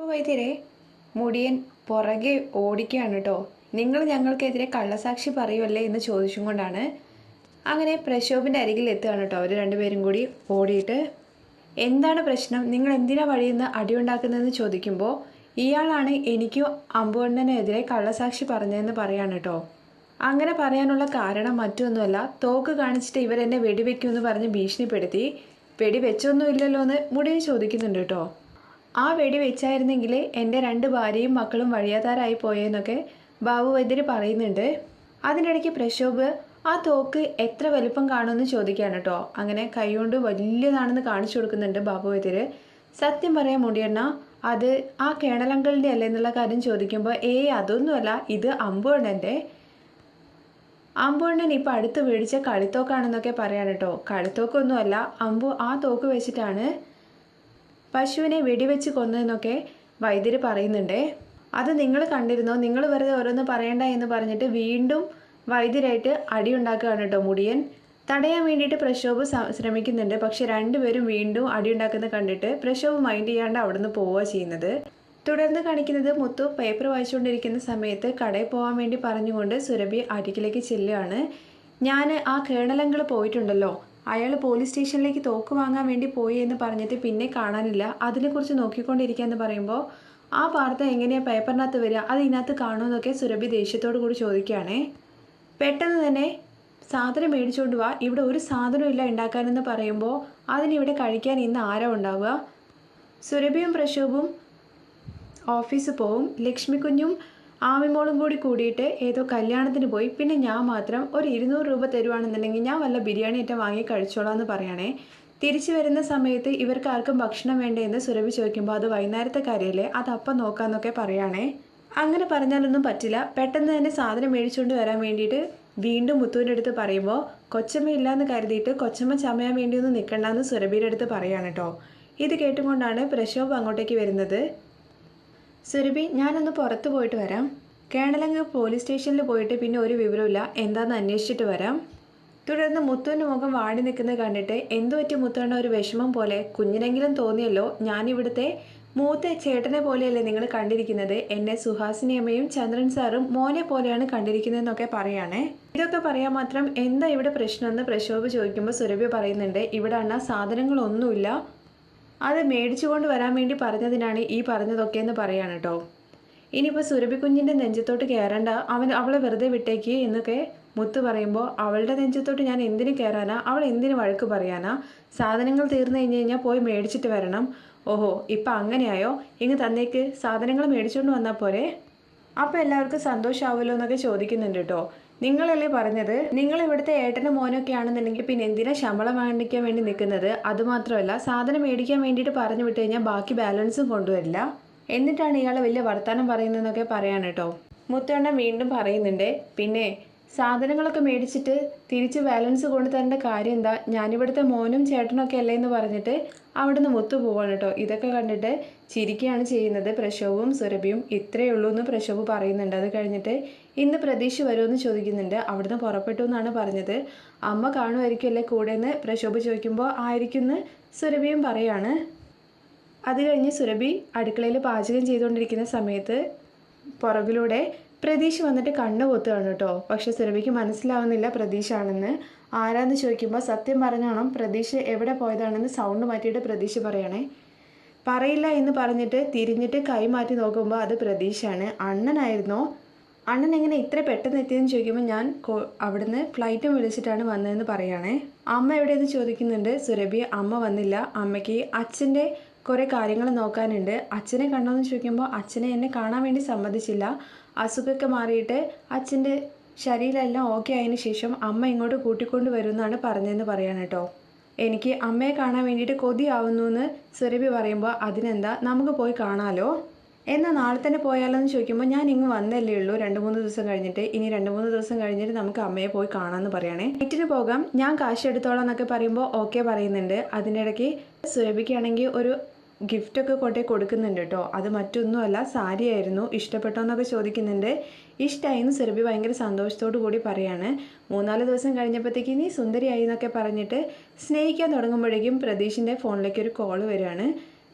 അപ്പോൾ വൈദ്യരെ മുടിയൻ പുറകെ ഓടിക്കുകയാണ് കേട്ടോ നിങ്ങൾ ഞങ്ങൾക്കെതിരെ കള്ളസാക്ഷി പറയുമല്ലേ എന്ന് ചോദിച്ചും കൊണ്ടാണ് അങ്ങനെ പ്രശോഭിന്റെ അരികിൽ എത്തുകയാണ് കേട്ടോ അവർ രണ്ടുപേരും കൂടി ഓടിയിട്ട്. എന്താണ് പ്രശ്നം? നിങ്ങൾ എന്തിനാ വഴിയിൽ നിന്ന് അടിയുണ്ടാക്കുന്നതെന്ന് ചോദിക്കുമ്പോൾ ഇയാളാണ് എനിക്കും അമ്പുവണ്ണനെതിരെ കള്ളസാക്ഷി പറഞ്ഞതെന്ന് പറയാണ് കേട്ടോ അങ്ങനെ പറയാനുള്ള കാരണം മറ്റൊന്നുമല്ല തോക്ക് കാണിച്ചിട്ട് ഇവരെന്നെ വെടിവെക്കുമെന്ന് പറഞ്ഞ് ഭീഷണിപ്പെടുത്തി വെടിവെച്ചൊന്നുമില്ലല്ലോ എന്ന് മുടിയൻ ചോദിക്കുന്നുണ്ട് കേട്ടോ ആ വെടി വെച്ചായിരുന്നെങ്കിൽ എന്റെ രണ്ട് ഭാര്യയും മക്കളും വഴിയാതാരായി പോയെന്നൊക്കെ ബാബു വൈദ്യർ പറയുന്നുണ്ട്. അതിനിടയ്ക്ക് പ്രക്ഷോഭ് ആ തോക്ക് എത്ര വലുപ്പം കാണുമെന്ന് ചോദിക്കുകയാണ് കേട്ടോ അങ്ങനെ കൈകൊണ്ട് വലിയതാണെന്ന് കാണിച്ചു കൊടുക്കുന്നുണ്ട് ബാബു വൈദ്യർ സത്യം പറയാൻ മുടിയണ്ണ അത് ആ കേണലങ്കളുടെ അല്ലേ എന്നുള്ള കാര്യം ചോദിക്കുമ്പോൾ ഏയ് അതൊന്നുമല്ല ഇത് അമ്പുണ്ണന്റെ അമ്പുണ്ണൻ ഇപ്പം അടുത്ത് മേടിച്ച കളിത്തോക്കാണെന്നൊക്കെ പറയാൻ കേട്ടോ കളിത്തോക്കൊന്നുമല്ല അമ്പു ആ തോക്ക് വെച്ചിട്ടാണ് പശുവിനെ വെടിവെച്ച് കൊന്നതെന്നൊക്കെ വൈദ്യർ പറയുന്നുണ്ട്. അത് നിങ്ങൾ കണ്ടിരുന്നോ? നിങ്ങൾ വെറുതെ ഓരോന്ന് പറയണ്ട എന്ന് പറഞ്ഞിട്ട് വീണ്ടും വൈദ്യരായിട്ട് അടിയുണ്ടാക്കുകയാണ് കേട്ടോ മുടിയൻ. തടയാൻ വേണ്ടിയിട്ട് പ്രക്ഷോഭ് ശ്രമിക്കുന്നുണ്ട്. പക്ഷെ രണ്ടുപേരും വീണ്ടും അടിയുണ്ടാക്കുന്നത് കണ്ടിട്ട് പ്രക്ഷോഭ് മൈൻഡ് ചെയ്യാണ്ട് അവിടുന്ന് പോവുക ചെയ്യുന്നത്. തുടർന്ന് കാണിക്കുന്നത് മുത്തു പേപ്പർ വായിച്ചുകൊണ്ടിരിക്കുന്ന സമയത്ത് കടയിൽ പോകാൻ വേണ്ടി പറഞ്ഞുകൊണ്ട് സുരഭി അരികിലേക്ക് ചെല്ലുകയാണ്. ഞാൻ ആ കേണലങ്ങൾ പോയിട്ടുണ്ടല്ലോ. അയാൾ പോലീസ് സ്റ്റേഷനിലേക്ക് തോക്ക് വാങ്ങാൻ വേണ്ടി പോയി എന്ന് പറഞ്ഞിട്ട് പിന്നെ കാണാനില്ല. അതിനെക്കുറിച്ച് നോക്കിക്കൊണ്ടിരിക്കുക എന്ന് പറയുമ്പോൾ ആ വാർത്ത എങ്ങനെയാണ് പേപ്പറിനകത്ത് വരിക? അത് ഇതിനകത്ത് കാണുമെന്നൊക്കെ സുരഭി ദേഷ്യത്തോടു കൂടി ചോദിക്കുകയാണേ. പെട്ടെന്ന് തന്നെ സാധനം മേടിച്ചുകൊണ്ട് വാ. ഇവിടെ ഒരു സാധനമില്ല ഉണ്ടാക്കാനെന്ന് പറയുമ്പോൾ അതിനിവിടെ കഴിക്കാൻ ഇന്ന് ആരാ ഉണ്ടാവുക? സുരഭിയും പ്രശോഭും ഓഫീസിൽ പോവും. ലക്ഷ്മി കുഞ്ഞും ആമിമോളും കൂടി കൂടിയിട്ട് ഏതോ കല്യാണത്തിന് പോയി. പിന്നെ ഞാൻ മാത്രം ഒരു ഇരുന്നൂറ് രൂപ തരുവാണെന്നുണ്ടെങ്കിൽ ഞാൻ വല്ല ബിരിയാണി ഏറ്റവും വാങ്ങി കഴിച്ചോളാം എന്ന് പറയണേ. തിരിച്ചു വരുന്ന സമയത്ത് ഇവർക്ക് ആർക്കും ഭക്ഷണം വേണ്ടേന്ന് സുരഭി ചോദിക്കുമ്പോൾ അത് വൈകുന്നേരത്തെ കാര്യമല്ലേ അത് അപ്പം നോക്കാമെന്നൊക്കെ പറയാണേ. അങ്ങനെ പറഞ്ഞാലൊന്നും പറ്റില്ല. പെട്ടെന്ന് തന്നെ സാധനം മേടിച്ചുകൊണ്ട് വരാൻ വേണ്ടിയിട്ട് വീണ്ടും മുത്തുവിന്റെ അടുത്ത് പറയുമ്പോൾ കൊച്ചമ്മ ഇല്ലയെന്ന് കരുതിയിട്ട് കൊച്ചമ്മ ചമയാൻ വേണ്ടിയൊന്നും നിൽക്കണ്ടെന്ന് സുരഭിയുടെ അടുത്ത് പറയാണ് കേട്ടോ ഇത് കേട്ടുകൊണ്ടാണ് പ്രശോഭ് അങ്ങോട്ടേക്ക് വരുന്നത്. സുരഭി ഞാനൊന്ന് പുറത്ത് പോയിട്ട് വരാം. കേണലങ്ങ് പോലീസ് സ്റ്റേഷനിൽ പോയിട്ട് പിന്നെ ഒരു വിവരമില്ല എന്താണെന്ന് അന്വേഷിച്ചിട്ട് വരാം. തുടർന്ന് മുത്തുവിന്റെ മുഖം വാടി നിൽക്കുന്നത് കണ്ടിട്ട് എന്തു പറ്റി മുത്തുവേണ്ട ഒരു വിഷമം പോലെ? കുഞ്ഞിനെങ്കിലും തോന്നിയല്ലോ? ഞാനിവിടുത്തെ മൂത്ത ചേട്ടനെ പോലെയല്ലേ നിങ്ങൾ കണ്ടിരിക്കുന്നത്? എന്നെ സുഹാസിനി അമ്മയും ചന്ദ്രൻ സാറും മോനെ പോലെയാണ് കണ്ടിരിക്കുന്നതെന്നൊക്കെ പറയാണേ. ഇതൊക്കെ പറയാൻ മാത്രം എന്താ ഇവിടെ പ്രശ്നമെന്ന് പ്രശോഭ ചോദിക്കുമ്പോൾ സുരഭി പറയുന്നുണ്ട് ഇവിടെ അണ്ണ സാധനങ്ങളൊന്നുമില്ല. അത് മേടിച്ചുകൊണ്ട് വരാൻ വേണ്ടി പറഞ്ഞതിനാണ് ഈ പറഞ്ഞതൊക്കെ എന്ന് പറയാണ് കേട്ടോ ഇനിയിപ്പോൾ സുരഭിക്കുഞ്ഞിന്റെ നെഞ്ചത്തോട്ട് കയറണ്ട അവൻ അവളെ വെറുതെ വിട്ടേക്ക് എന്നൊക്കെ മുത്ത് പറയുമ്പോൾ അവളുടെ നെഞ്ചത്തോട്ട് ഞാൻ എന്തിനു കയറാനാ അവൾ എന്തിനു വഴക്ക് പറയാനാ? സാധനങ്ങൾ തീർന്നു കഴിഞ്ഞ് കഴിഞ്ഞാൽ പോയി മേടിച്ചിട്ട് വരണം. ഓഹോ ഇപ്പം അങ്ങനെയായോ? ഇങ്ങ് തന്നേക്ക്. സാധനങ്ങൾ മേടിച്ചുകൊണ്ട് വന്നാൽ പോരെ? അപ്പോൾ എല്ലാവർക്കും സന്തോഷമാവുമല്ലോ എന്നൊക്കെ ചോദിക്കുന്നുണ്ട് കേട്ടോ. നിങ്ങളല്ലേ പറഞ്ഞത്? നിങ്ങൾ ഇവിടുത്തെ ഏട്ടനും മോനൊക്കെ ആണെന്നുണ്ടെങ്കിൽ പിന്നെ എന്തിനാ ശമ്പളം വാങ്ങിക്കാൻ വേണ്ടി നിൽക്കുന്നത്? അതുമാത്രമല്ല സാധനം മേടിക്കാൻ വേണ്ടിയിട്ട് പറഞ്ഞു വിട്ട് കഴിഞ്ഞാൽ ബാക്കി ബാലൻസും കൊണ്ടുവരില്ല. എന്നിട്ടാണ് ഇയാളെ വലിയ വർത്തമാനം പറയുന്നതെന്നൊക്കെ പറയാണ് കേട്ടോ. മുത്തണ്ണ വീണ്ടും പറയുന്നുണ്ട് പിന്നെ സാധനങ്ങളൊക്കെ മേടിച്ചിട്ട് തിരിച്ച് ബാലൻസ് കൊണ്ടു തരേണ്ട കാര്യം എന്താ? ഞാനിവിടുത്തെ മോനും ചേട്ടനൊക്കെ അല്ലേ എന്ന് പറഞ്ഞിട്ട് അവിടുന്ന് ഒത്തുപോവാണ് കേട്ടോ. ഇതൊക്കെ കണ്ടിട്ട് ചിരിക്കുകയാണ് ചെയ്യുന്നത് പ്രശോഭും സുരഭിയും. ഇത്രയേ ഉള്ളൂ എന്ന് പ്രശോഭ് പറയുന്നുണ്ട്. അത് കഴിഞ്ഞിട്ട് ഇന്ന് പ്രതീക്ഷ വരുമെന്ന് ചോദിക്കുന്നുണ്ട്. അവിടുന്ന് പുറപ്പെട്ടു എന്നാണ് പറഞ്ഞത്. അമ്മ കാണുമായിരിക്കുമല്ലേ കൂടെ എന്ന് പ്രശോഭ് ചോദിക്കുമ്പോൾ ആയിരിക്കുമെന്ന് സുരഭിയും പറയാണ്. അത് കഴിഞ്ഞ് സുരഭി അടുക്കളയിൽ പാചകം ചെയ്തുകൊണ്ടിരിക്കുന്ന സമയത്ത് പുറകിലൂടെ പ്രതീക്ഷ വന്നിട്ട് കണ്ണു പൊത്തുകയാണ് കേട്ടോ. പക്ഷെ സുരഭിക്ക് മനസ്സിലാവുന്നില്ല പ്രതീക്ഷ ആണെന്ന് ആരാന്ന് ചോദിക്കുമ്പോൾ സത്യം പറഞ്ഞോണം പ്രതീക്ഷ എവിടെ പോയതാണെന്ന് സൗണ്ട് മാറ്റിയിട്ട് പ്രതീക്ഷ പറയണേ. പറയില്ല എന്ന് പറഞ്ഞിട്ട് തിരിഞ്ഞിട്ട് കൈ മാറ്റി നോക്കുമ്പോൾ അത് പ്രതീക്ഷയാണ്. അണ്ണനായിരുന്നോ? അണ്ണൻ എങ്ങനെ ഇത്ര പെട്ടെന്ന് എത്തിയെന്ന് ചോദിക്കുമ്പോൾ ഞാൻ അവിടുന്ന് ഫ്ലൈറ്റും വിളിച്ചിട്ടാണ് വന്നതെന്ന് പറയുകയാണേ അമ്മ എവിടെയെന്ന് ചോദിക്കുന്നുണ്ട്. സുരഭി അമ്മ വന്നില്ല. അമ്മയ്ക്ക് അച്ഛന്റെ കുറേ കാര്യങ്ങൾ നോക്കാനുണ്ട്. അച്ഛനെ കണ്ടോന്ന് ചോദിക്കുമ്പോൾ അച്ഛനെ എന്നെ കാണാൻ വേണ്ടി സമ്മതിച്ചില്ല. അസുഖമൊക്കെ മാറിയിട്ട് അച്ഛന്റെ ശരീരമെല്ലാം ഓക്കെ ആയതിനു ശേഷം അമ്മ ഇങ്ങോട്ട് കൂട്ടിക്കൊണ്ട് വരുമെന്നാണ് പറഞ്ഞതെന്ന് പറയാൻ കേട്ടോ. എനിക്ക് അമ്മയെ കാണാൻ വേണ്ടിയിട്ട് കൊതിയാവുന്നു എന്ന് സുരഭി പറയുമ്പോൾ അതിനെന്താ നമുക്ക് പോയി കാണാലോ? എന്നാൽ നാളെ തന്നെ പോയാലോ എന്ന് ചോദിക്കുമ്പോൾ ഞാൻ ഇങ്ങ് വന്നല്ലേ ഉള്ളൂ രണ്ട് മൂന്ന് ദിവസം കഴിഞ്ഞിട്ട്. ഇനി രണ്ട് മൂന്ന് ദിവസം കഴിഞ്ഞിട്ട് നമുക്ക് അമ്മയെ പോയി കാണാമെന്ന് പറയണേ. വീട്ടിന് പോകാം. ഞാൻ കാശ് എടുത്തോളാം എന്നൊക്കെ പറയുമ്പോൾ ഓക്കെ പറയുന്നുണ്ട്. അതിനിടയ്ക്ക് സുരഭിക്കാണെങ്കിൽ ഒരു ഗിഫ്റ്റൊക്കെ കൊണ്ടേ കൊടുക്കുന്നുണ്ട് കേട്ടോ അത് മറ്റൊന്നുമല്ല സാരിയായിരുന്നു. ഇഷ്ടപ്പെട്ടോ എന്നൊക്കെ ചോദിക്കുന്നുണ്ട്. ഇഷ്ടമായിരുന്നു സെർബി ഭയങ്കര സന്തോഷത്തോടു കൂടി പറയാണ്. മൂന്നാൽ ദിവസം കഴിഞ്ഞപ്പോഴത്തേക്ക് നീ സുന്ദരിയായി എന്നൊക്കെ പറഞ്ഞിട്ട് സ്നേഹിക്കാൻ തുടങ്ങുമ്പോഴേക്കും പ്രതീഷിന്റെ ഫോണിലേക്ക് ഒരു കോൾ വരികയാണ്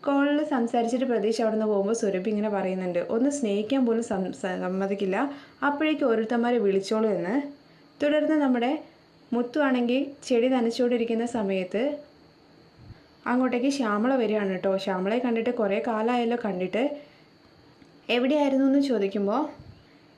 കോളിൽ സംസാരിച്ചിട്ട് പ്രതീക്ഷ അവിടെ നിന്ന് പോകുമ്പോൾ സുരഭി ഇങ്ങനെ പറയുന്നുണ്ട്. ഒന്ന് സ്നേഹിക്കാൻ പോലും സമ്മതിക്കില്ല. അപ്പോഴേക്കും ഓരോരുത്തന്മാരെ വിളിച്ചോളൂ എന്ന്. തുടർന്ന് നമ്മുടെ മുത്തു ആണെങ്കിൽ ചെടി നനച്ചുകൊണ്ടിരിക്കുന്ന സമയത്ത് അങ്ങോട്ടേക്ക് ശ്യാമള വരികയാണ് കേട്ടോ. ശ്യാമളയെ കണ്ടിട്ട് കുറേ കാലമായല്ലോ കണ്ടിട്ട്. എവിടെയായിരുന്നു എന്ന് ചോദിക്കുമ്പോൾ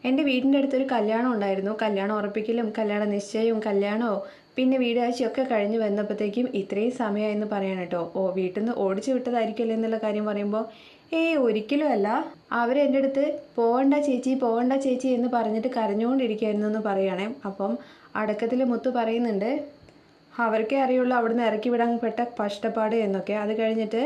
എന്റെ വീടിന്റെ അടുത്തൊരു കല്യാണം ഉണ്ടായിരുന്നു. കല്യാണം ഉറപ്പിക്കലും കല്യാണ നിശ്ചയവും കല്യാണവും പിന്നെ വീടാഴ്ചയൊക്കെ കഴിഞ്ഞ് വന്നപ്പോഴത്തേക്കും ഇത്രയും സമയമായെന്ന് പറയണം കേട്ടോ. ഓ വീട്ടിൽ നിന്ന് ഓടിച്ചു വിട്ടതായിരിക്കുമല്ലോ എന്നുള്ള കാര്യം പറയുമ്പോൾ ഏയ് ഒരിക്കലും അല്ല. അവരെന്റെ അടുത്ത് പോകണ്ട ചേച്ചി പോകണ്ട ചേച്ചി എന്ന് പറഞ്ഞിട്ട് കരഞ്ഞുകൊണ്ടിരിക്കുകയായിരുന്നു എന്ന് പറയുകയാണേ അപ്പം അടക്കത്തിൽ മുത്ത് പറയുന്നുണ്ട് അവർക്കേ അറിയുള്ളൂ അവിടുന്ന് ഇറക്കി വിടാൻ പെട്ട കഷ്ടപ്പാട് എന്നൊക്കെ. അത് കഴിഞ്ഞിട്ട്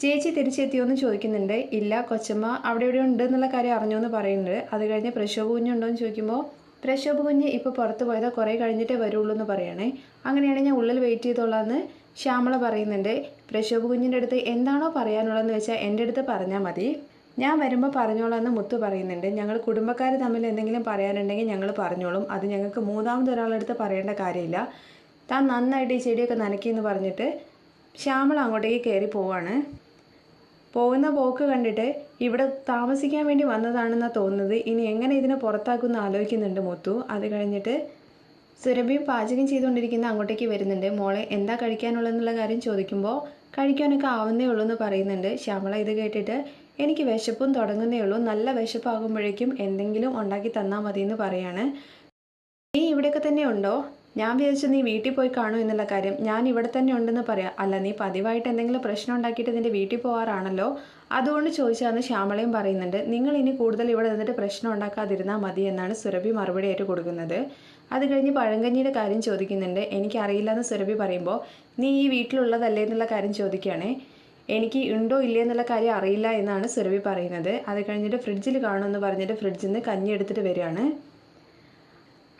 ചേച്ചി തിരിച്ചെത്തിയോ എന്ന് ചോദിക്കുന്നുണ്ട്. ഇല്ല കൊച്ചമ്മ അവിടെ ഇവിടെ ഉണ്ട് എന്നുള്ള കാര്യം അറിഞ്ഞു എന്ന് പറയുന്നുണ്ട്. അത് കഴിഞ്ഞ് പ്രശോഭ കുഞ്ഞുണ്ടോ എന്ന് ചോദിക്കുമ്പോൾ പ്രശോഭ കുഞ്ഞ് ഇപ്പോൾ പുറത്ത് പോയതാ കുറേ കഴിഞ്ഞിട്ടേ വരുള്ളൂ എന്ന് പറയണേ. അങ്ങനെയാണെങ്കിൽ ഞാൻ ഉള്ളിൽ വെയിറ്റ് ചെയ്തോളാന്ന് ശ്യാമള പറയുന്നുണ്ട്. പ്രശോഭ കുഞ്ഞിന്റെ അടുത്ത് എന്താണോ പറയാനുള്ളതെന്ന് വെച്ചാൽ എന്റെ അടുത്ത് പറഞ്ഞാൽ മതി. ഞാൻ വരുമ്പോൾ പറഞ്ഞോളാം എന്ന് മുത്തു പറയുന്നുണ്ട്. ഞങ്ങൾ കുടുംബക്കാർ തമ്മിൽ എന്തെങ്കിലും പറയാനുണ്ടെങ്കിൽ ഞങ്ങൾ പറഞ്ഞോളും. അത് ഞങ്ങൾക്ക് മൂന്നാമത് ഒരാളെടുത്ത് പറയേണ്ട കാര്യമില്ല. താൻ നന്നായിട്ട് ഈ ചെടിയൊക്കെ നനയ്ക്കുമെന്ന് പറഞ്ഞിട്ട് ശ്യാമള അങ്ങോട്ടേക്ക് കയറി പോവാണ്. പോകുന്ന പോക്ക് കണ്ടിട്ട് ഇവിടെ താമസിക്കാൻ വേണ്ടി വന്നതാണെന്നാണ് തോന്നുന്നത്. ഇനി എങ്ങനെ ഇതിനെ പുറത്താക്കുമെന്ന് ആലോചിക്കുന്നുണ്ട് മുത്തു. അത് കഴിഞ്ഞിട്ട് സുരഭിയും പാചകം ചെയ്തുകൊണ്ടിരിക്കുന്ന അങ്ങോട്ടേക്ക് വരുന്നുണ്ട്. മോളെ എന്താ കഴിക്കാനുള്ളതെന്നുള്ള കാര്യം ചോദിക്കുമ്പോൾ കഴിക്കാനൊക്കെ ആവുന്നേ ഉള്ളൂ എന്ന് പറയുന്നുണ്ട്. ശ്യാമള ഇത് കേട്ടിട്ട് എനിക്ക് വിശപ്പും തുടങ്ങുന്നേ ഉള്ളൂ. നല്ല വിശപ്പാകുമ്പോഴേക്കും എന്തെങ്കിലും ഉണ്ടാക്കി തന്നാൽ മതി എന്ന് പറയാണ്. നീ ഇവിടെയൊക്കെ തന്നെ ഉണ്ടോ? ഞാൻ വിചാരിച്ചു നീ വീട്ടിൽ പോയി കാണൂ എന്നുള്ള കാര്യം. ഞാൻ ഇവിടെ തന്നെ ഉണ്ടെന്ന് പറയാം. അല്ല നീ പതിവായിട്ട് എന്തെങ്കിലും പ്രശ്നം ഉണ്ടാക്കിയിട്ട് നിന്റെ വീട്ടിൽ പോകാറാണല്ലോ അതുകൊണ്ട് ചോദിച്ചാന്ന് ശ്യാമളയും പറയുന്നുണ്ട് നിങ്ങൾ ഇനി കൂടുതൽ ഇവിടെ നിന്നിട്ട് പ്രശ്നം ഉണ്ടാക്കാതിരുന്നാൽ മതി എന്നാണ് സുരഭി മറുപടി ആയിട്ട് കൊടുക്കുന്നത്. അത് കഴിഞ്ഞ് പഴങ്കഞ്ഞിയുടെ കാര്യം ചോദിക്കുന്നുണ്ട്. എനിക്കറിയില്ല എന്ന് സുരഭി പറയുമ്പോൾ നീ ഈ വീട്ടിലുള്ളതല്ലേ എന്നുള്ള കാര്യം ചോദിക്കുകയാണേ. എനിക്ക് ഉണ്ടോ ഇല്ലേ എന്നുള്ള കാര്യം അറിയില്ല എന്നാണ് സുരഭി പറയുന്നത്. അത് കഴിഞ്ഞിട്ട് ഫ്രിഡ്ജിൽ കാണുമെന്ന് പറഞ്ഞിട്ട് ഫ്രിഡ്ജിൽ നിന്ന് കഞ്ഞി എടുത്തിട്ട് വരികയാണ്.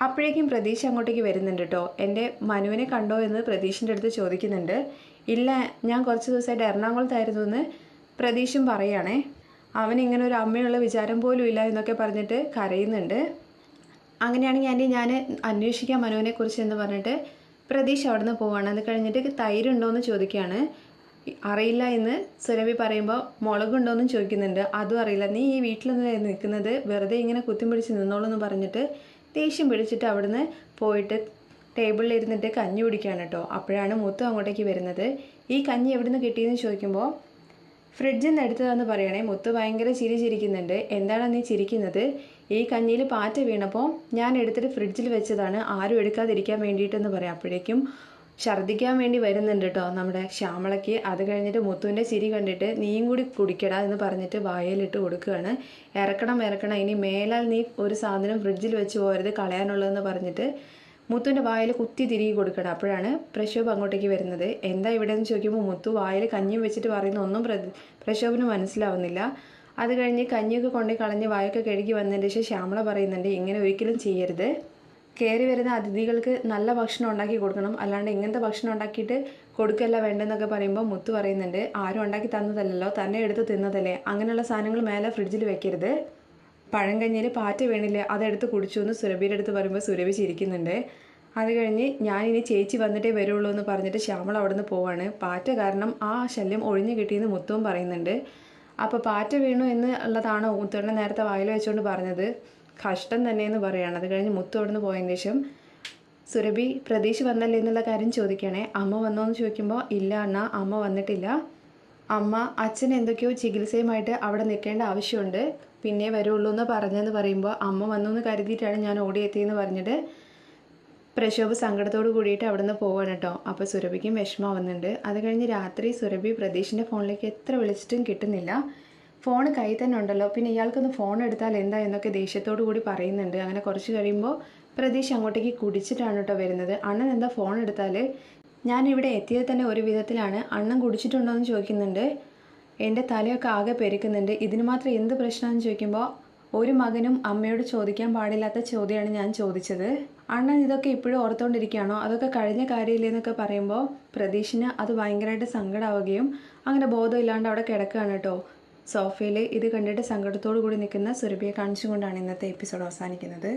അപ്പോഴേക്കും പ്രതീക്ഷ അങ്ങോട്ടേക്ക് വരുന്നുണ്ട് കേട്ടോ എന്റെ മനുവിനെ കണ്ടോ എന്ന് പ്രതീഷിന്റെ അടുത്ത് ചോദിക്കുന്നുണ്ട്. ഇല്ല ഞാൻ കുറച്ച് ദിവസമായിട്ട് എറണാകുളത്തായിരുന്നു എന്ന് പ്രതീഷും പറയുകയാണേ. അവൻ ഇങ്ങനെ ഒരു അമ്മയുള്ള വിചാരം പോലും ഇല്ല എന്നൊക്കെ പറഞ്ഞിട്ട് കരയുന്നുണ്ട്. അങ്ങനെയാണെങ്കിൽ ആന്റി ഞാൻ അന്വേഷിക്കാം മനുവിനെക്കുറിച്ച് എന്ന് പറഞ്ഞിട്ട് പ്രതീഷ് അവിടുന്ന് പോവാണ്. അത് കഴിഞ്ഞിട്ട് തൈരുണ്ടോ എന്ന് ചോദിക്കുകയാണ്. അറിയില്ല എന്ന് സുരഭി പറയുമ്പോൾ മുളകുണ്ടോയെന്നും ചോദിക്കുന്നുണ്ട്. അതും അറിയില്ല. നീ ഈ വീട്ടിലൊന്നും നിൽക്കുന്നത് വെറുതെ ഇങ്ങനെ കുത്തി പിടിച്ച് നിന്നോളൂ എന്ന് പറഞ്ഞിട്ട് ദേഷ്യം പിടിച്ചിട്ട് അവിടുന്ന് പോയിട്ട് ടേബിളിൽ ഇരുന്നിട്ട് കഞ്ഞി കുടിക്കുകയാണ് കേട്ടോ. അപ്പോഴാണ് മുത്തു അങ്ങോട്ടേക്ക് വരുന്നത്. ഈ കഞ്ഞി എവിടുന്ന് കിട്ടിയെന്ന് ചോദിക്കുമ്പോൾ ഫ്രിഡ്ജിൽ നിന്ന് എടുത്തതെന്ന് പറയണേ മുത്ത് ഭയങ്കര ചിരി ചിരിക്കുന്നുണ്ട്. എന്താണ് നീ ചിരിക്കുന്നത്? ഈ കഞ്ഞിയിൽ പാറ്റ വീണപ്പോൾ ഞാൻ എടുത്തിട്ട് ഫ്രിഡ്ജിൽ വെച്ചതാണ്. ആരും എടുക്കാതിരിക്കാൻ വേണ്ടിയിട്ടെന്ന് പറയാം. അപ്പോഴേക്കും ഛർദ്ദിക്കാൻ വേണ്ടി വരുന്നുണ്ട് കേട്ടോ നമ്മുടെ ശ്യാമളയ്ക്ക് അത് കഴിഞ്ഞിട്ട് മുത്തുവിന്റെ ചിരി കണ്ടിട്ട് നീയും കൂടി കുടിക്കടാ എന്ന് പറഞ്ഞിട്ട് വായയിലിട്ട് കൊടുക്കുകയാണ്. ഇറക്കണം ഇറക്കണം ഇനി മേലാൽ നീ ഒരു സാധനം ഫ്രിഡ്ജിൽ വെച്ച് പോരുത് കളയാനുള്ളതെന്ന് പറഞ്ഞിട്ട് മുത്തുവിന്റെ വായിൽ കുത്തി തിരികെ കൊടുക്കണം അപ്പോഴാണ് പ്രശോഭ് അങ്ങോട്ടേക്ക് വരുന്നത്. എന്താ ഇവിടെ എന്ന് ചോദിക്കുമ്പോൾ മുത്തു വായിൽ കഞ്ഞി വെച്ചിട്ട് പറയുന്ന ഒന്നും പ്ര പ്രശോഭിന് മനസ്സിലാവുന്നില്ല. അത് കഴിഞ്ഞ് കഞ്ഞിയൊക്കെ കൊണ്ടുപോയി കളഞ്ഞ് വായൊക്കെ കഴുകി വന്നതിന് ശേഷം ശ്യാമള പറയുന്നുണ്ട് ഇങ്ങനെ ഒരിക്കലും ചെയ്യരുത്. കയറി വരുന്ന അതിഥികൾക്ക് നല്ല ഭക്ഷണം ഉണ്ടാക്കി കൊടുക്കണം. അല്ലാണ്ട് ഇങ്ങനത്തെ ഭക്ഷണം ഉണ്ടാക്കിയിട്ട് കൊടുക്കല്ല വേണ്ടെന്നൊക്കെ പറയുമ്പോൾ മുത്തു പറയുന്നുണ്ട്. ആരും ഉണ്ടാക്കി തന്നതല്ലല്ലോ. തന്നെ എടുത്ത് തിന്നതല്ലേ. അങ്ങനെയുള്ള സാധനങ്ങൾ മേലെ ഫ്രിഡ്ജിൽ വെക്കരുത്. പഴങ്കഞ്ഞിയിൽ പാറ്റ വീണില്ലേ? അതെടുത്ത് കുടിച്ചു എന്ന് സുരഭിയുടെ അടുത്ത് പറയുമ്പോൾ സുരഭി ചിരിക്കുന്നുണ്ട്. അത് കഴിഞ്ഞ് ഞാനിനി ചേച്ചി വന്നിട്ടേ വരുള്ളൂ എന്ന് പറഞ്ഞിട്ട് ശ്യാമൾ അവിടെ നിന്ന് പോവാണ്. പാറ്റ കാരണം ആ ശല്യം ഒഴിഞ്ഞു കിട്ടിയെന്ന് മുത്തുവും പറയുന്നുണ്ട്. അപ്പോൾ പാറ്റ വീണു എന്ന് ഉള്ളതാണ് മുത്തുവിനെ നേരത്തെ വായിൽ വെച്ചുകൊണ്ട് പറഞ്ഞത്? കഷ്ടം തന്നെയെന്ന് പറയുകയാണ് അത് കഴിഞ്ഞ് മുത്തു അവിടെ നിന്ന് പോയതിന് ശേഷം സുരഭി പ്രതീക്ഷ വന്നല്ലേ എന്നുള്ള കാര്യം ചോദിക്കണേ. അമ്മ വന്നോ എന്ന് ചോദിക്കുമ്പോൾ ഇല്ല അണ്ണ അമ്മ വന്നിട്ടില്ല. അമ്മ അച്ഛൻ എന്തൊക്കെയോ ചികിത്സയുമായിട്ട് അവിടെ നിൽക്കേണ്ട ആവശ്യമുണ്ട്. പിന്നെ വരുള്ളൂ എന്ന് പറഞ്ഞെന്ന് പറയുമ്പോൾ അമ്മ വന്നു എന്ന് കരുതിയിട്ടാണ് ഞാൻ ഓടിയെത്തിയെന്ന് പറഞ്ഞിട്ട് പ്രശോഭ് സങ്കടത്തോട് കൂടിയിട്ട് അവിടെ നിന്ന് പോവാണ് കേട്ടോ. അപ്പോൾ സുരഭിക്കും വിഷമാവുന്നുണ്ട് അത് കഴിഞ്ഞ് രാത്രി സുരഭി പ്രതീഷിന്റെ ഫോണിലേക്ക് എത്ര വിളിച്ചിട്ടും കിട്ടുന്നില്ല. ഫോൺ കൈ തന്നെ ഉണ്ടല്ലോ. പിന്നെ ഇയാൾക്കൊന്ന് ഫോൺ എടുത്താൽ എന്താ എന്നൊക്കെ ദേഷ്യത്തോടു കൂടി പറയുന്നുണ്ട്. അങ്ങനെ കുറച്ച് കഴിയുമ്പോൾ പ്രതീഷ് അങ്ങോട്ടേക്ക് കുടിച്ചിട്ടാണ് കേട്ടോ വരുന്നത്. അണ്ണൻ എന്താ ഫോൺ എടുത്താൽ ഞാൻ ഇവിടെ എത്തിയത് തന്നെ ഒരു വിധത്തിലാണ്. അണ്ണൻ കുടിച്ചിട്ടുണ്ടോ എന്ന് ചോദിക്കുന്നുണ്ട്. എന്റെ തലയൊക്കെ ആകെ പെരുക്കുന്നുണ്ട്. ഇതിന് മാത്രം എന്ത് പ്രശ്നമാണെന്ന് ചോദിക്കുമ്പോൾ ഒരു മകനും അമ്മയോട് ചോദിക്കാൻ പാടില്ലാത്ത ചോദ്യമാണ് ഞാൻ ചോദിച്ചത്. അണ്ണൻ ഇതൊക്കെ ഇപ്പോഴും ഓർത്തുകൊണ്ടിരിക്കുകയാണോ അതൊക്കെ കഴിഞ്ഞ കാര്യമില്ലേ എന്നൊക്കെ പറയുമ്പോൾ പ്രതീഷിന് അത് ഭയങ്കരമായിട്ട് സങ്കടമാവുകയും അങ്ങനെ ബോധമില്ലാണ്ട് അവിടെ കിടക്കുകയാണ് കേട്ടോ. സോഫയിൽ ഇത് കണ്ടിട്ട് സങ്കടത്തോടു കൂടി നിൽക്കുന്ന സുരഭിയെ കാണിച്ചുകൊണ്ടാണ് ഇന്നത്തെ എപ്പിസോഡ് അവസാനിക്കുന്നത്.